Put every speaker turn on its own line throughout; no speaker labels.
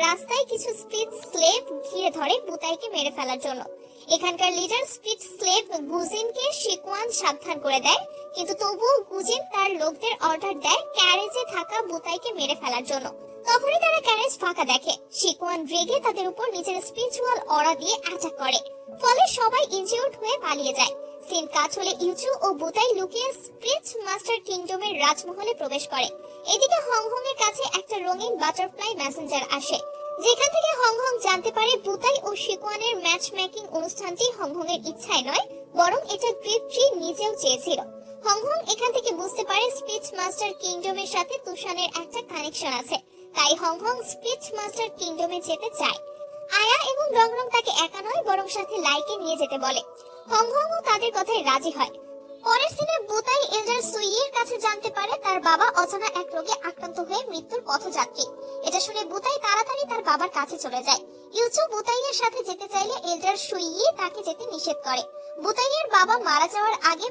রাস্তায় কিছু speed slave ঘিরে ধরে বুতাইকে মেরে ফেলার জন্য। এখানকার লিডার স্পিড স্লেভ গুজিনকে শিকওয়ান সাবধান করে দেয়, কিন্তু তবুও গুজিন তার লোকদের অর্ডার দেয় ক্যারেজে থাকা বুতাইকে মেরে ফেলার জন্য। তখনই তারা ক্যারেজ ফাঁকা দেখে। শিকওয়ান রেগে তাদের উপর নিজের স্পিরিচুয়াল অরা দিয়ে অ্যাটাক করে। ফলে সবাই ইনজিউর্ড হয়ে পালিয়ে যায়। সিন কাজ হলে ইউচু ও বুতাই লুকিয়ে স্পিরিট মাস্টার কিংডমের রাজমহলে প্রবেশ করে। এদিকে হংহং এর কাছে একটা রঙিন বাটারফ্লাই মেসেঞ্জার আসে, যেখান থেকে হংহং জানতে পারে বুতাই ও শিকওয়ানের ম্যাচ মেকিং অনুষ্ঠানটি হংহং এর ইচ্ছায় নয়, বরং এটা গ্রিপ ট্রি নিজেও চেয়েছিল। হংহং এখান থেকে বুঝতে পারে স্পিচ মাস্টার কিংডমের সাথে তুষানের একটা কানেকশন আছে, তাই হংহং স্পিচ মাস্টার কিংডমে যেতে চায়। আয়া এবং রংরং তাকে একা নয়, বরং সাথে লাইকে নিয়ে যেতে বলে। হংহং ও তাদের কথায় রাজি হয়। পরের বুতাই এল্ডার সুইয়ের কাছে জানতে পারে তার বাবা এক রোগে আক্রান্ত হয়ে মৃত্যুর পথযাত্রী। এটা শুনে তাড়াতাড়ি তার বাবার কাছে চলে যায়। ইউচু সাথে যেতে চাইলে এল্ডার সুইয়ে তাকে যেতে নিষেধ করে। বাবা মারা যাওয়ার আগে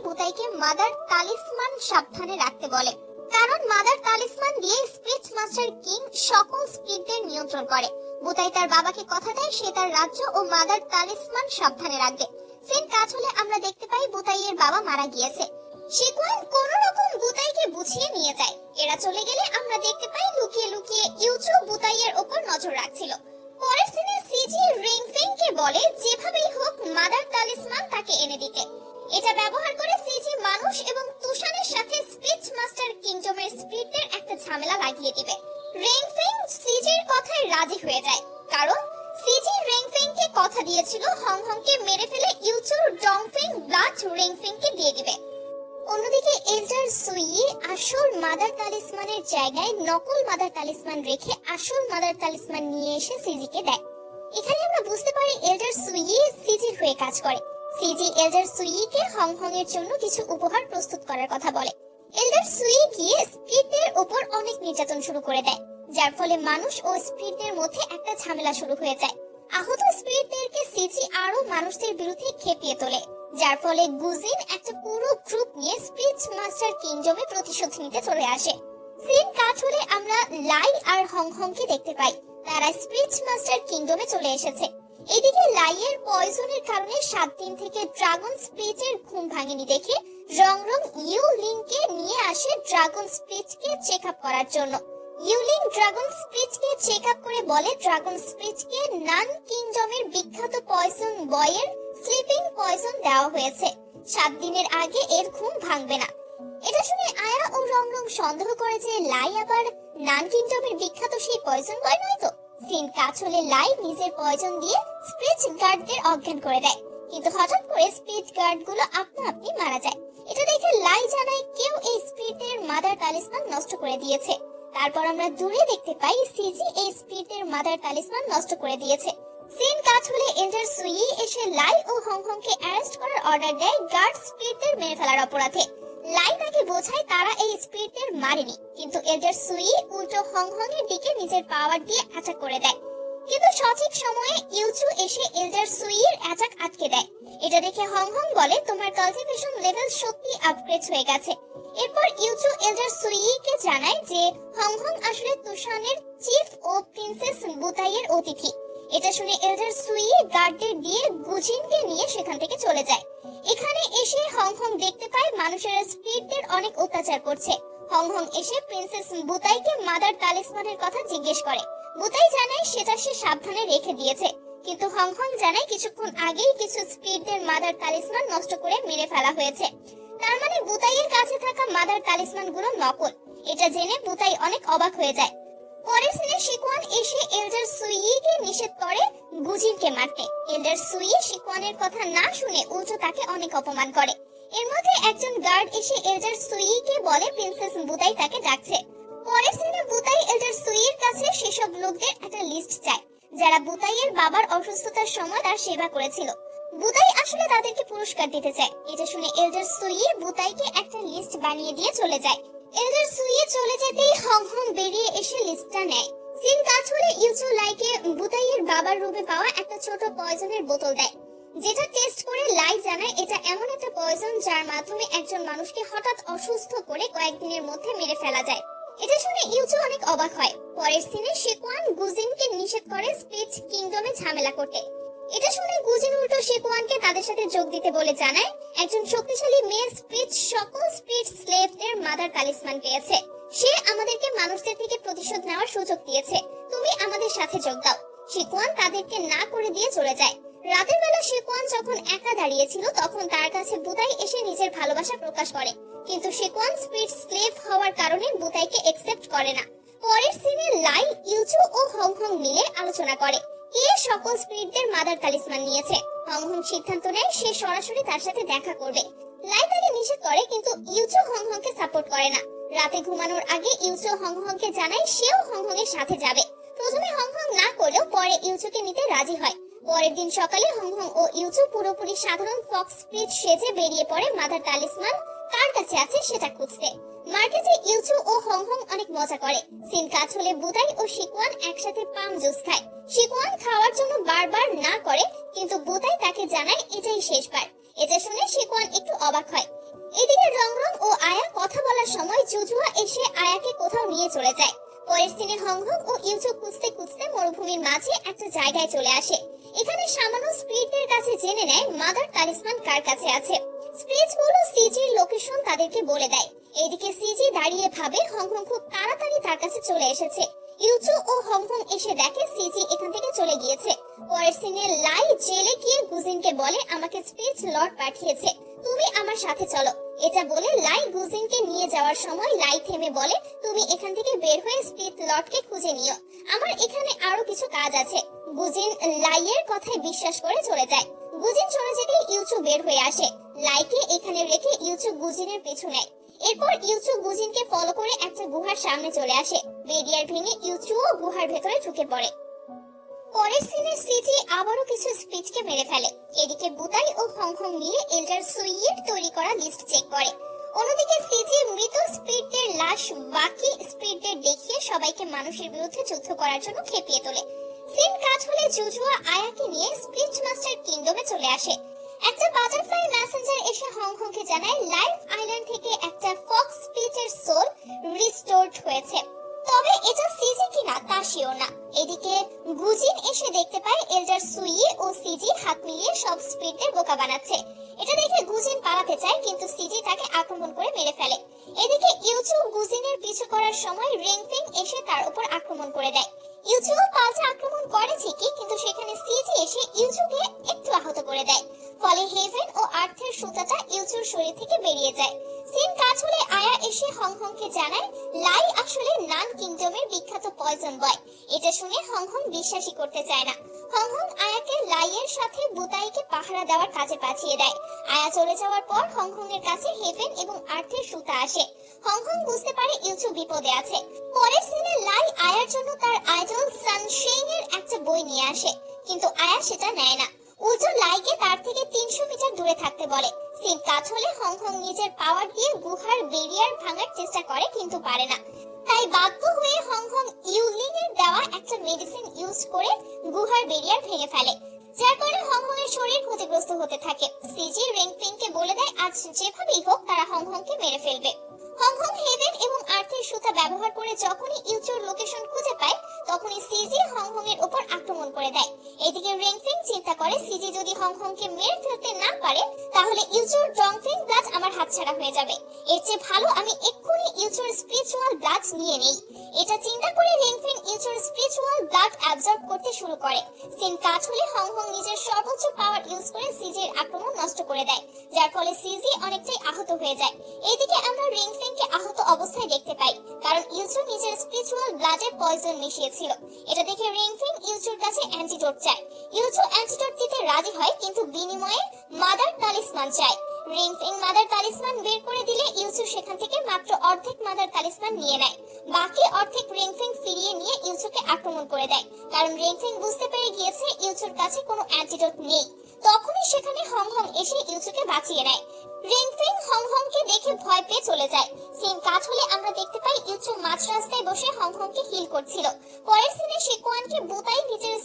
মাদার তালিসমান সাবধানে রাখতে বলে। কারণ মাদার তালিসমান দিয়ে স্পিরিট মাস্টার কিং সকল স্পিরিটদের নিয়ন্ত্রণ করে। বুতাই তার বাবাকে কথা দেয়, সে তার রাজ্য ও মাদার তালিসমান সাবধানে রাখবে। সেন কাজ হলে আমরা দেখতে পাই বুতাইয়ের বাবা মারা গিয়েছে। শিকুয়ান কোন রকম বুতাইকে বুঝিয়ে নিয়ে যায়। এরা চলে গেলে আমরা দেখতে পাই লুকিয়ে লুকিয়ে ইউচু বুতাইয়ের ওপর নজর রাখছিল। পরের সিনে সিজি বলে, যেভাবেই হোক, মাদার তালিসমান তাকে এনে দিতে। এটা ব্যবহার করে সিজি মানুষ এবং তুষানের সাথে স্পিচ মাস্টার কিংডমের একটা ঝামেলা লাগিয়ে দিবে। রিংফিং সিজির কথায় রাজি হয়ে যায়। দিয়ে দিবে। অন্যদিকে এল্ডার সুইয়ে আসল মাদার তালিসমানের জায়গায় নকল মাদার তালিসমান রেখে আসল মাদার তালিসমান নিয়ে এসে সিজিকে দেয়। এখানে আমরা বুঝতে পারি এল্ডার সুইয়ে সিজির হয়ে কাজ করে। সিজি এল্ডার সুইকে হংহং এর জন্য কিছু উপহার প্রস্তুত করার কথা বলে। এল্ডার সুই গিয়ে স্পিরিটদের উপর অনেক নির্যাতন শুরু করে দেয়, যার ফলে মানুষ ও স্পিরিটদের মধ্যে একটা ঝামেলা শুরু হয়ে যায়। আহত স্পিরিটদেরকে সিজি আরও মানুষদের বিরুদ্ধে খেপিয়ে তোলে। যার ফলে গুজিন একটা পুরো গ্রুপ নিয়ে স্পিচ মাস্টার কিংডমে প্রতিশোধ নিতে চলে আসে। সিন কাট হলে আমরা লাই আর হংহংকে দেখতে পাই। তারা স্পিচ মাস্টার কিংডমে চলে এসেছে। এদিকে লাইয়ের পয়জনের কারণে সাত দিন থেকে ড্রাগন স্পিরিটের ঘুম ভাঙেনি দেখে রংরং ইউ লিংকে নিয়ে আসে ড্রাগন স্পিরিটকে চেক আপ করার জন্য। ইউলিং ড্রাগন স্পিরিটকে চেক আপ করে বলে ড্রাগন স্পিরিটকে নান কিংডমের বিখ্যাত পয়জন বয়ের স্লিপিং পয়জন দেওয়া হয়েছে। সাত দিনের আগে এর ঘুম ভাঙবে না। এটা শুনে আয়া ও রংরং সন্দেহ করে যে লাই আবার নান কিংডমের বিখ্যাত সেই পয়জন বয় নয় তো? সিন লাই নিজের পয়জন দিয়ে স্পিরিট গার্ডদের অজ্ঞান করে দেয়। কিন্তু হঠাৎ করে স্পিরিট গার্ডগুলো আপনা আপনি মারা যায়। এটা দেখে লাই জানায় কেউ এই স্পিরিটের মাদার তালিসমান নষ্ট করে দিয়েছে। তারপর আমরা দূরে দেখতে পাই সিজি এই স্পিরিটের মাদার তালিসমান নষ্ট করে দিয়েছে। সিন কাজ হলে এল্ডার সুই এসে লাই ও হংকংকে অ্যারেস্ট করার অর্ডার দেয় গার্ড স্পিরিটদের মেরে ফেলার অপরাধে। লাই তাকে বোঝায় তারা এই স্পিরিটদের মারেনি, কিন্তু এল্ডার সুই উল্টো হংহং এর দিকে নিজের পাওয়ার দিয়ে অ্যাটাক করে দেয়। কিন্তু সঠিক সময়ে ইউচু এসে এল্ডার সুইয়ের অ্যাটাক আটকে দেয়। এটা দেখে হংহং বলে, তোমার কালটিভেশন লেভেল সত্যি আপগ্রেড হয়ে গেছে। এরপর ইউচু এল্ডার সুইকে জানায় যে হংহং আসলে তুষানের চিফ ও প্রিন্সেস বুতাইয়ের অতিথি। এটা শুনে এল্ডার সুই গার্ডদের দিয়ে গুজিনকে নিয়ে সেখান থেকে চলে যায়। এখানে এসে হংহং দেখতে পায় মানুষের স্পিরিটদের অনেক অত্যাচার করছে। হংহং এসে প্রিন্সেস বুতাইকে মাদার তালিসমানের কথা জিজ্ঞেস করে। বুতাই জানায় সেটা সে সাবধানে রেখে দিয়েছে। কিন্তু হংহং জানায় কিছুক্ষণ আগেই কিছু স্পিরিটদের মাদার তালিসমান নষ্ট করে মেরে ফেলা হয়েছে। তার মানে বুতাইয়ের কাছে থাকা মাদার তালিসমানগুলো নকল। এটা জেনে বুতাই অনেক অবাক হয়ে যায়। পরের সিনে শিকওয়ান এসে এল্ডার সুইকে নিষেধ করে গুজিনকে মারতে। এল্ডার সুই শিকওয়ানের কথা না শুনে উল্টো তাকে অনেক অপমান করে। এর মধ্যে একজন গার্ড এসে এল্ডার সুইকে বলে, প্রিন্সেস বুতাই তাকে ডাকছে। পরের সিনে বুতাই এল্ডার সুইয়ের কাছে সেসব লোকদের একটা লিস্ট চায়, যারা বুতাইয়ের বাবার অসুস্থতার সময় তার সেবা করেছিল। বুতাই আসলে তাদেরকে পুরস্কার দিতে চায়। এটা শুনে এল্ডার সুইয়ে বুতাইকে একটা লিস্ট বানিয়ে দিয়ে চলে যায়। এল্ডার সুইয়ে চলে যেতেই হং হং বেরিয়ে এসে লিস্টটা নেয়। সিন কাজ হলে ইউচু লাইকে বুতাইয়ের বাবার রূপে পাওয়া একটা ছোট পয়জনের বোতল দেয়। যেটা টেস্ট করে লাই জানায় এটা এমন একটা পয়জন যার মাধ্যমে একজন মানুষকে হঠাৎ অসুস্থ করে কয়েকদিনের মধ্যে মেরে ফেলা যায়। এটা শুনে ইউচু অনেক অবাক হয়। পরের সিনে শেকওয়ান গুজিনকে নিষেধ করে স্পিচ কিংডমে ঝামেলা করতে। এটা শুনে গুজিন উল্টো শেকওয়ানকে তাদের সাথে যোগ দিতে বলে জানায়, একজন শক্তিশালী মেয়ে স্পিচ সকল স্পিচ স্লেভদের মাদার তালিসমান পেয়েছে। সে আমাদেরকে মানুষদের থেকে প্রতিশোধ নেওয়ার সুযোগ দিয়েছে। তুমি আমাদের সাথে যোগ দাও। শিকুয়ান তাদেরকে না করে দিয়ে চলে যায়। রাতের বেলা শিকুয়ান যখন একা দাঁড়িয়েছিল, তখন তার কাছে বুতাই এসে নিজের ভালোবাসা প্রকাশ করে। কিন্তু শিকুয়ান স্পিড স্লেভ হওয়ার কারণে বুতাইকে একসেপ্ট করে না। পরের সিনে লাই, ইউচু ও হংহং মিলে আলোচনা করে। সকল স্পিরিটদের মাদার তালিসমান নিয়েছে। হংহং সিদ্ধান্ত নেয় সে সরাসরি তার সাথে দেখা করবে। লাই তাকে নিষেধ করে, কিন্তু ইউচু হংহংকে সাপোর্ট করে না। রাতে ঘুমানোর আগে ইউচু হংহংকে জানায় সেও হংহং এর সাথে যাবে। প্রথমে হংহং না করলেও পরে ইউচুকে নিতে রাজি হয়। পরের দিন সকালে হংহং ও ইউচু পুরোপুরি সাধারণ ফক্স স্প্রিট সেজে বেরিয়ে পড়ে মাদার তালিসমান। কার কাছে আছে সেটা খুঁজতে। মার্কেটে ইউচু ও হংহং অনেক মজা করে। সিন কাজ হলে বুদাই ও শিকওয়ান একসাথে পাম জুস খায়। শিকওয়ান জানায় এটাই শেষবার। গুজিনকে বলে আমাকে স্পিরিট লর্ড পাঠিয়েছে, তুমি আমার সাথে চলো। এটা বলে লাই গুজিনকে নিয়ে যাওয়ার সময় লাই থেমে বলে, তুমি এখান থেকে বের হয়ে স্পিরিট লর্ডকে খুঁজে নিও। আমার এখানে আরও কিছু কাজ আছে। গুজিন লাইয়ের কথায় বিশ্বাস করে চলে যায়। গুজিন চলে যেতে ইউচু বের হয়ে আসে। লাইকে এখানে রেখে ইউচু গুজিনের পিছু নেয়। এরপর ইউচু গুজিনকে ফলো করে একটা গুহার সামনে চলে আসে। বেরিয়ার ভেঙে ইউচুও গুহার ভেতরে ঢুকে পড়ে। পরের সিনে সিজি আবারও কিছু স্পিচকে মেরে ফেলে। এদিকে বুতাই ও হংকং মিলে এল্ডার সুইয়ের তৈরি করা লিস্ট চেক করে। অন্যদিকে সিজি মৃত স্পিডদের লাশ বাকি স্পিডদের দেখিয়ে সবাইকে মানুষের বিরুদ্ধে যুদ্ধ করার জন্য খেপিয়ে তোলে। সিন কাজ হলে জুজুয়া আয়াকে নিয়ে স্পিচ মাস্টার কিংডমে চলে আসে। একটা বাটারফ্লাই মেসেঞ্জার এসে হংকংকে জানায় লাইফ আইল্যান্ড থেকে একটা ফক্স স্পিচের সোল রিস্টোরড হয়েছে। তবে এটা সিজি কিনা তা শিওর না। এদিকে গুজিন এসে দেখতে পায় এল্ডার সুইয়ে ও সিজি হাত মিলিয়ে সব স্পিডদের বোকা বানাচ্ছে। এটা দেখে গুজিন পালাতে চায়, কিন্তু সিজি তাকে আক্রমণ করে মেরে ফেলে। এদিকে ইউচু গুজিনের পিছু করার সময় রিংফিং এসে তার উপর আক্রমণ করে দেয়। ইউচুও পাল্টা আক্রমণ করে ঠিকই, কিন্তু সেখানে সিজি এসে ইউচুকে একটু আহত করে দেয়। ফলে হেভেন ও আর্থের সুতাটা ইউচুর শরীর থেকে বেরিয়ে যায়। সিন কাজ হলে আয়া এসে হংহংকে জানায়, লাই আসলে নান কিংডমের বিখ্যাত পয়জন বয়। এটা শুনে হংহং বিশ্বাসই করতে চায় না। হংহং আয়াকে লাইয়ের সাথে বুতাইকে পাহারা দেওয়ার কাজে পাঠিয়ে দেয়। আয়া চলে যাওয়ার পর হংহং এর কাছে হেভেন এবং আর্থের সুতা আসে। হংহং বুঝতে পারে ইউচু বিপদে আছে। পরের সিনে লাই আয়ার জন্য তার আইডল সানশেইন এর একটা বই নিয়ে আসে। কিন্তু আয়া সেটা নেয় না। উল্টো লাইকে তার থেকে তিনশো মিটার দূরে থাকতে বলে। সিন কাজ হলে হংকং নিজের পাওয়ার দিয়ে গুহার বেরিয়ার ভাঙার চেষ্টা করে কিন্তু পারে না। তাই বাধ্য হয়ে হংকং ইউলিং এর দেওয়া একটা মেডিসিন ইউজ করে গুহার বেরিয়ার ভেঙে ফেলে, যার কারণে হংকং এর শরীর ক্ষতিগ্রস্ত হতে থাকে। সিজি রেংপিংকে বলে দেয়, আজ যেভাবেই হোক তারা হংকংকে মেরে ফেলবে। হংকং হেভেন এবং আর্থের সুতা ব্যবহার করে যখনই ইউচুর লোকেশন খুঁজে পায়, তখনই সিজি হংকং এর উপর আক্রমণ করে দেয়। এদিকে রেংফিং চিন্তা করে, সিজি যদি হংকংকে মেরে ফেলতে না পারে, তাহলে ইউচুর ডংফিং ব্লাড আমার হাতছাড়া হয়ে যাবে। এর চেয়ে ভালো আমি এক্ষুনি ইউচুর স্পিরিচুয়াল ব্লাড নিয়ে নেই। এটা চিন্তা করে রেংফিং ইউচুর স্পিরিচুয়াল ব্লাড অ্যাবজর্ব করতে শুরু করে। সিন কাজ হলে হংকং নিজের সর্বোচ্চ পাওয়ার ইউজ করে সিজির আক্রমণ নষ্ট করে দেয়, যার ফলে সিজি অনেকটাই আহত হয়ে যায়। এদিকে আমরা রিংফিংকে আহত অবস্থায় দেখতে পাই, কারণ ইউচু নিজের স্পিরিচুয়াল ব্লাডে পয়জন মিশিয়েছিল। এটা দেখে রিংফিং ইউচুর কাছে অ্যান্টিডোট চায়। ইউচু অ্যান্টিডোট দিতে রাজি হয়, কিন্তু বিনিময়ে মাদার তালিসমান চায়। রিংফিং মাদার তালিসমান বের করে দিলে ইউসু সেখান থেকে মাত্র অর্ধেক মাদার তালিসমান নিয়ে নেয়। বাকি অর্ধেক রিংফিং ফিরিয়ে নিয়ে ইউসুকে আক্রমণ করে দেয়। কারণ রিংফিং বুঝতে পেরে গিয়েছে ইউসুর কাছে কোনো অ্যান্টিডোট নেই। তখনই সেখানে হংহং এসে ইউসুকে বাঁচিয়ে নেয়। দেখে ভয় পেয়ে চলে যায়। সিন কাজ হলে আমরা দেখতে পাই ইউচু রাস্তায় বসে হিল করছিল। পরের সিনে বুতাই নিজের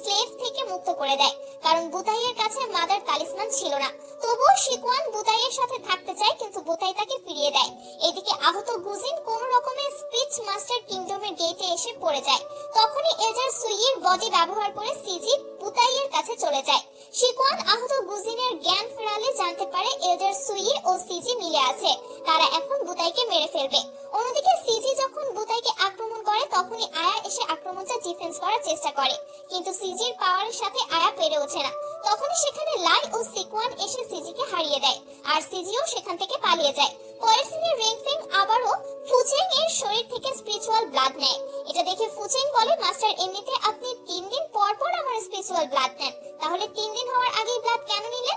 স্লেভ থেকে মুক্ত করে দেয়, কারণ বুতাইয়ের কাছে মাদার তালিসমান ছিল না। তবুও শেকোয়ান বুতাইয়ের সাথে থাকতে চায়, কিন্তু বুতাই তাকে ফিরিয়ে দেয়। এদিকে আহত গুজিন কোনো রকমে স্পিচ মাস্টার কিংডমের গেটে এসে পড়ে যায়। তখনই এজার সুইয়ের বডি ব্যবহার করে সিজি বুতাইয়ের কাছে চলে যায়। এল্ডার সুইয়ে ও সিজি মিলে আছে। তারা এখন বুতাইকে মেরে ফেলবে। অন্যদিকে সিজি যখন বুতাইকে আক্রমণ করে, তখনই আয়া এসে আক্রমণটা ডিফেন্স করার চেষ্টা করে। কিন্তু সিজির পাওয়ারের সাথে আয়া পেরে ওঠে না। তখনই সেখানে লাই ও সিকওয়ান এসে সিজিকে হারিয়ে দেয়, আর সিজিও সেখান থেকে পালিয়ে যায়। পরের সিনে রেংফেং আবারও ফুচেং এর শরীর থেকে স্পিরিচুয়াল ব্লাড নেয়। এটা দেখে ফুচেং বলে, মাস্টার, এমনিতে আপনি তিন দিন পর পর আমার স্পিরিচুয়াল ব্লাড নেন। তাহলে তিন দিন হওয়ার আগেই ব্লাড কেন নিলেন?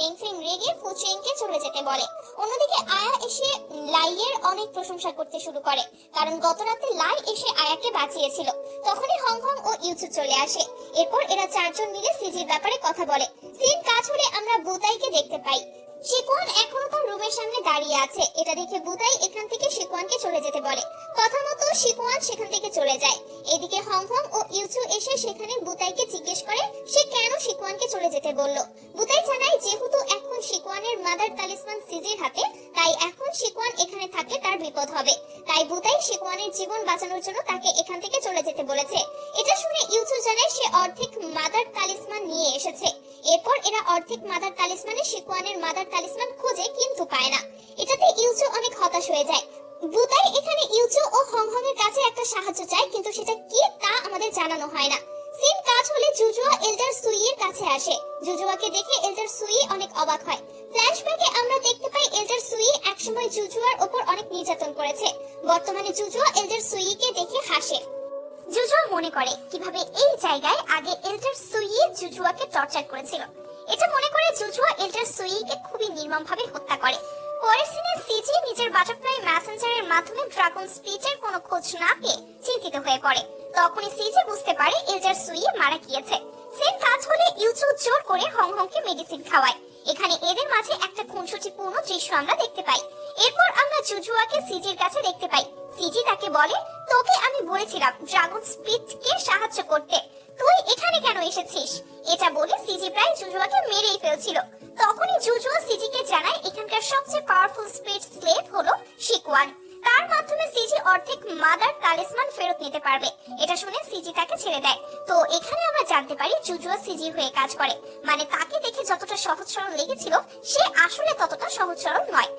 রেংফেং রেগে ফুচেংকে চলে যেতে বলে। অন্যদিকে আয়া এসে লাইয়ের অনেক প্রশংসা করতে শুরু করে, কারণ গত রাতে লাই এসে আয়াকে বাঁচিয়েছিল। তখনই হংকং ও ইউচু চলে আসে। এরপর এরা চারজন মিলে সিজির ব্যাপারে কথা বলে। সিন কাজ হলে আমরা বুতাইকে দেখতে পাই। শিকুয়ান এখনও তার রুমের সামনে দাঁড়িয়ে আছে। এটা দেখে বুতাই এখান থেকে শিকুয়ানকে চলে যেতে বলে। কথা মতো শিকুয়ান সেখান থেকে চলে যায়। এদিকে হংকং ও ইউচু এসে সেখানে বুতাইকে জিজ্ঞেস করে, সে কেন শিকুয়ানকে চলে যেতে বলল? বুতাই জানায়, যেহেতু এখন শিকুয়ানের মাদার তালিসমান সিজির হাতে, তাই এখন শিকুয়ান এখানে থাকলে তার বিপদ হবে। তাই বুতাই শিকুয়ানের জীবন বাঁচানোর জন্য তাকে এখান থেকে চলে যেতে বলেছে। এটা শুনে ইউচু জানায়, সে অর্ধেক মাদার তালিসমান নিয়ে এসেছে। এরপর এরা অর্ধেক মাদার তালিসমানে শিকুয়ানের মাদার তালিসমান খোঁজে কিন্তু পায় না। এটাতে ইউচু অনেক হতাশ হয়ে যায়। বুতাই এখানে ইউচু ও হংহং এর কাছে একটা সাহায্য চায়, কিন্তু সেটা কি তা আমাদের জানানো হয় না। সিন কাজ হলে জুজুয়া এল্ডার সুইয়ের কাছে আসে। জুজুয়াকে দেখে এল্ডার সুই অনেক অবাক হয়। ফ্ল্যাশব্যাকে আমরা দেখতে পাই এল্ডার সুই একসময় জুজুয়ার ওপর অনেক নির্যাতন করেছে। বর্তমানে জুজুয়া এল্ডার সুইকে দেখে হাসে। জুজুয়া মনে করে কীভাবে এই জায়গায় আগে এল্ডার সুই জুজুয়াকে টর্চার করেছিল। এটা মনে করে জুজুয়া এল্ডার সুইকে খুবই নির্মমভাবে হত্যা করে। পরের সিনে সিজি নিজের বাটারফ্লাই মেসেঞ্জারের মাধ্যমে ড্রাগন স্পিচের কোনো খোঁজ না পেয়ে চিন্তিত হয়ে পড়ে। তখনই সিজি বুঝতে পারে এল্ডার সুইয়ে মারা গিয়েছে। সেম কাজ হলে ইউচু জোর করে হংহংকে মেডিসিন খাওয়ায়। এখানে এদের মাঝে একটা খুনসুটিপূর্ণ দৃশ্য আমরা দেখতে পাই। এরপর আমরা জুজুয়াকে সিজির কাছে দেখতে পাই। সিজি তাকে বলে, তোকে আমি বলেছিলাম ড্রাগন স্পিডকে সাহায্য করতে। তুই এখানে কেন এসেছিস? এটা বলে সিজি প্রায় জুজুয়াকে মেরেই ফেলছিল। তখনই জুজুয়া সিজিকে জানায় এখানকার সবচেয়ে পাওয়ারফুল স্পিড স্লেভ হলো শিকওয়ান। তার মাধ্যমে সিজি অর্ধেক মাদার তালিসমান ফেরত নিতে পারবে। এটা শুনে সিজি তাকে ছেড়ে দেয়। তো এখানে আমরা জানতে পারি জুজুয়া সিজি হয়ে কাজ করে। মানে তাকে দেখে যতটা সহজ সরল লেগেছিল, সে আসলে ততটা সহজ সরল নয়।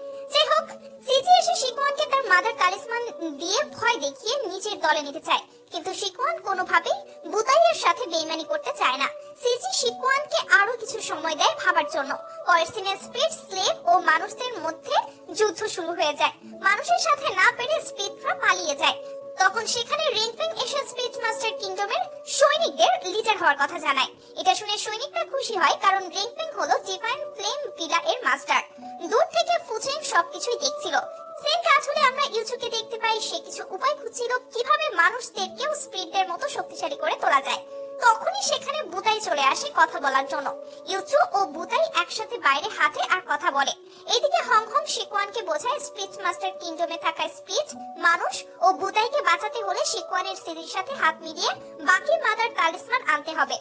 হোক সিজি এসে শিকওয়ানকে তার মাদার তালিসমান দিয়ে ভয় দেখিয়ে নিজের দলে নিতে চায়। কিন্তু শিকওয়ান কোনোভাবেই বুতাইয়ের সাথে বেইমানি করতে চায় না। সিজি শিকওয়ানকে আরও কিছু সময় দেয় ভাবার জন্য। পরের স্পিড স্লেভ ও মানুষদের মধ্যে যুদ্ধ শুরু হয়ে যায়। মানুষের সাথে না পেরে স্পিডরা পালিয়ে যায়। তখন সেখানে রিংফিং এসে স্পিচ মাস্টার কিংডমের সৈনিকদের লিডার হওয়ার কথা জানায়। এটা শুনে সৈনিকরা খুশি হয়, কারণ রিংফিং হলো ডিভাইন ফ্লেম ভিলা এর মাস্টার। দূর থেকে ফুচেং সবকিছুই দেখছিল। সেম কাজ হলে আমরা ইউচুকে দেখতে পাই, সে কিছু উপায় খুঁজছিল কীভাবে মানুষদেরকেও স্পিডদের মতো শক্তিশালী করে তোলা যায়। তখনই সেখানে বুতাই চলে আসে কথা বলার জন্য। ইউচু ও বুতাই একসাথে বাইরে হাঁটে আর কথা বলে। এদিকে হংকং শিকওয়ানকে বোঝায় স্পিচ মাস্টার কিংডমে থাকা স্পিচ, মানুষ ও বুতাইকে বাঁচাতে হলে শিকওয়ানের স্ত্রীর সাথে হাত মিলিয়ে বাকি মাদার তালিসমান আনতে হবে।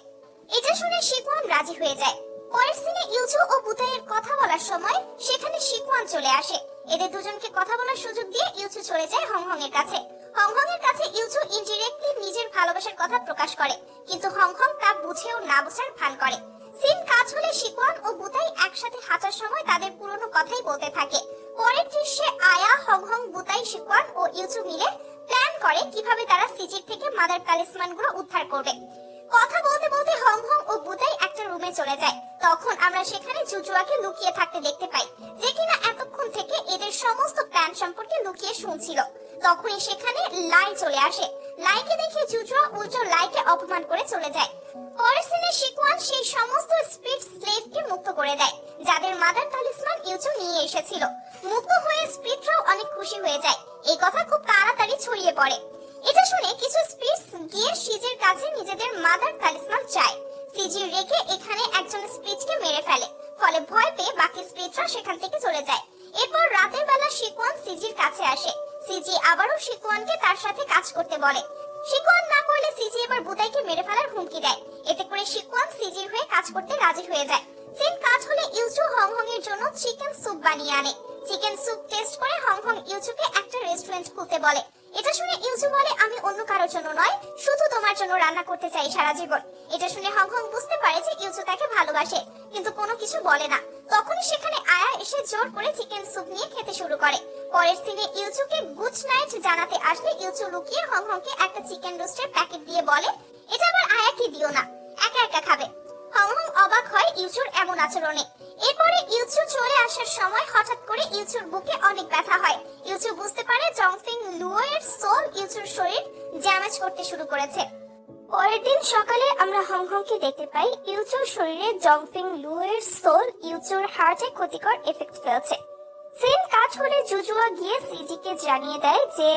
এটা শুনে শিকওয়ান রাজি হয়ে যায়। পরের সিনে ইউচু ও বুতাইয়ের কথা বলার সময় সেখানে শিকওয়ান চলে আসে। এদের দুজনকে কথা বলার সুযোগ দিয়ে ইউচু চলে যায় হংকং এর কাছে হংকং এর কাছে ইউচু ইনডিরেক্টলি নিজের ভালোবাসার কথা প্রকাশ করে। কিন্তু হংকং তা বুঝেও না বোঝার ভান করে। সিন কাজ হলে শিকওয়ান ও বুতাই একসাথে হাঁটার সময় তাদের পুরনো কথাই বলতে থাকে। পরের দৃশ্যে আয়া হংকং বুতাই শিকওয়ান ও ইউচু মিলে প্ল্যান করে কীভাবে তারা সিজির থেকে মাদার তালিসমানগুলো উদ্ধার করবে। কথা বলতে বলতে হংহং ও বুদাই একটা রুমে চলে যায়। তখন আমরা সেখানে জুজুয়াকে লুকিয়ে থাকতে দেখতে পাই, যে কিনা এতক্ষণ থেকে এদের সমস্ত প্ল্যান সম্পর্কে লুকিয়ে শুনছিল। তখনই সেখানে লাই চলে আসে। লাইকে দেখে জুজুয়া উল্টো লাইকে অপমান করে চলে যায়। পরের সিনে শিকওয়ান সেই সমস্ত স্পিড স্লেভকে মুক্ত করে দেয়, যাদের মাদার তালিসমান ইউচু নিয়ে এসেছিল। মুক্ত হয়ে স্পিডরাও অনেক খুশি হয়ে যায়। এই কথা খুব তাড়াতাড়ি ছড়িয়ে পড়ে। এটা শুনে কিছু স্পিডস গিয়ে সিজের কাছে নিজেদের মাদার তালিসমান চায়। সিজি রেখে এখানে একজন স্পিডকে মেরে ফেলে, ফলে ভয় পেয়ে বাকি স্পিডরা সেখান থেকে চলে যায়। এরপর রাতের বেলা শিকওয়ান সিজির কাছে আসে। সিজি আবারও শিকওয়ানকে তার সাথে কাজ করতে বলে। শিকওয়ান না করলে সিজি এবার বুতাইকে মেরে ফেলার হুমকি দেয়। এতে করে শিকওয়ান সিজির হয়ে কাজ করতে রাজি হয়ে যায়। সেম কাজ হলে ইউচু হংহং এর জন্য চিকেন স্যুপ বানিয়ে আনে। চিকেন স্যুপ টেস্ট করে হংকং ইউচুকে একটা রেস্টুরেন্ট খুলতে বলে। এটা শুনে ইউজু বলে, আমি অন্য কারোর জন্য নয়, শুধু তোমার জন্য রান্না করতে চাই সারা জীবন। এটা শুনে হং হং বুঝতে পারে যে ইউজু তাকে ভালোবাসে, কিন্তু কোনো কিছু বলে না। তখনই সেখানে আয়া এসে জোর করে চিকেন স্যুপ নিয়ে খেতে শুরু করে। পরের সিনে ইউজুকে গুড নাইট জানাতে আসলে ইউজু লুকিয়ে হং হংকে একটা চিকেন রোস্টের প্যাকেট দিয়ে বলে, এটা আবার আয়াকে দিও না? একা একা খাবে। হং হং অবাক হয় ইউচুর এমন আচরণে। এরপরে ইউচু চলে আসার সময় হঠাৎ করে ইউচুর বুকে অনেক ব্যথা হয়। ইউচু বুঝতে পারে জংফিং লুয়ের সোল ইউচুর শরীর ড্যামেজ করতে শুরু করেছে। পরের দিন সকালে আমরা হংকংকে দেখতে পাই শরীরে জংফিং লুয়ের সোল হার্টে ক্ষতিকর এফেক্ট ফেলছে। সেম কাজ জুজুয়া গিয়ে সিজিকে জানিয়ে দেয় যে,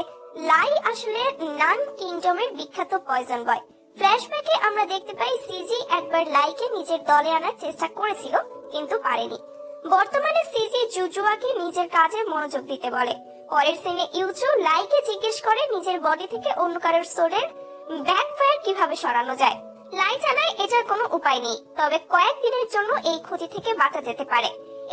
লাই আসলে নান কিংডমের বিখ্যাত পয়জন বয় ফ্ল্যাশব্যাকে আমরা দেখতে পাই সিজি একবার লাইকে নিজের দলে আনার চেষ্টা করেছিল, কিন্তু পারেনি। বর্তমানে সিজি জুজুয়াকে নিজের কাজে মনোযোগ দিতে বলে। পরের সিনে ইউচু লাইকে জিজ্ঞেস করে নিজের বডি থেকে অন্য কারোর সোলের ব্যাকফায়ার কীভাবে সরানো যায়? লাই জানায় এটার কোনো উপায় নেই, তবে কয়েকদিনের জন্য এই ক্ষতি থেকে বাঁচা যেতে পারে।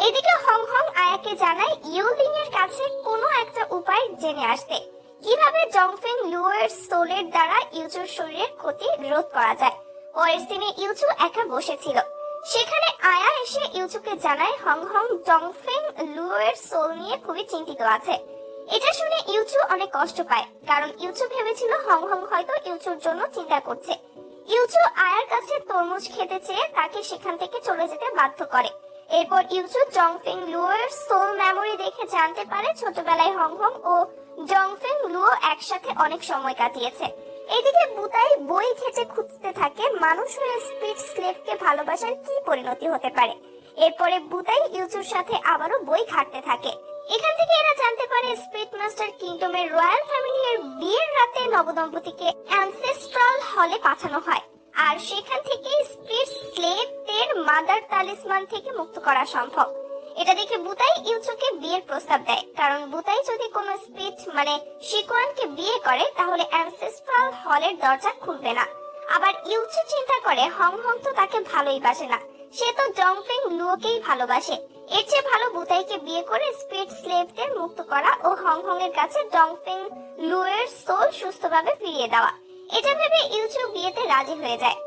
এদিকে হং হং আয়াকে জানায় ইউলিং এর কাছে কোনো একটা উপায় জেনে আসতে। কীভাবে জংফেং লুয়ের সোলের দ্বারা ইউচুর শরীরের ক্ষতি রোধ করা যায়? পরের দিনে ইউচু একা বসেছিল। সেখানে আয়া এসে ইউচুকে জানায় হং হং জংফেং লুয়ের সোল নিয়ে খুবই চিন্তিত আছে। এটা শুনে ইউচু অনেক কষ্ট পায়, কারণ ইউচু ভেবেছিল হং হং হয়তো ইউচুর জন্য চিন্তা করছে। ইউচু আয়ার কাছে তরমুজ খেতে চেয়ে তাকে সেখান থেকে চলে যেতে বাধ্য করে। এরপর ইউচু জংফেং লুয়ের সোল মেমোরি দেখে জানতে পারে ছোটবেলায় হং হং ও জংফেং লুও একসাথে অনেক সময় কাটিয়েছে। এদিকে বুতাই বই ঘেটে খুঁজতে থাকে মানুষ হয়ে স্পিড স্লেভকে ভালোবাসার কি পরিণতি হতে পারে। এরপরে বুতাই ইউচুর সাথে আবারও বই ঘাটতে থাকে। এখান থেকে এরা জানতে পারে স্পিড মাস্টার কিংডমের রয়্যাল ফ্যামিলির বিয়ের রাতে নবদম্পতিকে অ্যানসেস্ট্রাল হলে পাঠানো হয়। আর সেখান থেকে স্পিড স্লেভদের মাদার তালিসমান থেকে মুক্ত করা সম্ভব। এটা দেখে বুতাই ইউচুকে বিয়ের প্রস্তাব দেয়। কারণ বুতাই যদি কোনো স্পিড মানে শিকোয়ানকে বিয়ে করে, তাহলে অ্যানসেস্ট্রাল হলের দরজা খুলবে না। আবার ইউচু চিন্তা করে হং হং তো তাকে ভালোই বাসে না। সে তো জংফেং লুওকেই ভালোবাসে। এর চেয়ে ভালো বুতাইকে বিয়ে করে স্পিড স্লেভদের মুক্ত করা ও হং হং এর কাছে ডংফিং লুয়ের সোল সুস্থভাবে ফিরিয়ে দেওয়া। এটা ভেবে ইউচু বিয়েতে রাজি হয়ে যায়।